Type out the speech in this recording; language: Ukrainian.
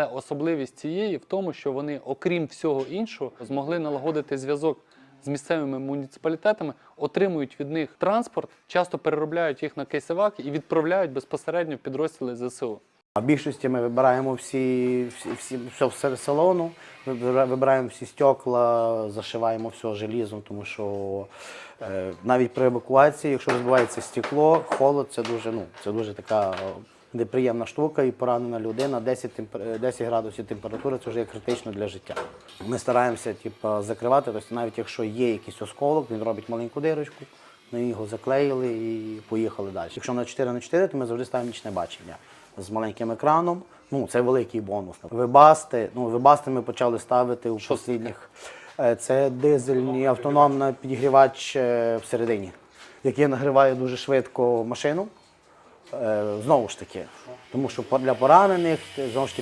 Але особливість цієї в тому, що вони, окрім всього іншого, змогли налагодити зв'язок з місцевими муніципалітетами, отримують від них транспорт, часто переробляють їх на кейсевак і відправляють безпосередньо в підрозділи ЗСУ. А більшості ми вибираємо всі, всі, всі все в салону, вибира- вибираємо всі стекла, зашиваємо все желізом, тому що е, навіть при евакуації, якщо розбивається стекло, холод це дуже, ну, це дуже така неприємна штука, і поранена людина, 10, е, 10 градусів температури це вже є критично для життя. Ми стараємося типу, закривати, тобто навіть якщо є якийсь осколок, він робить маленьку дирочку. Ми його заклеїли і поїхали далі. Якщо на 4 на 4, то ми завжди ставимо нічне бачення з маленьким екраном. Ну, це великий бонус. Вебасти, ну, вебасти ми почали ставити у послідніх. Е, Це дизельний автономний підігрівач е, всередині, який нагріває дуже швидко машину. Е, Знову ж таки, тому що для поранених, знову ж таки,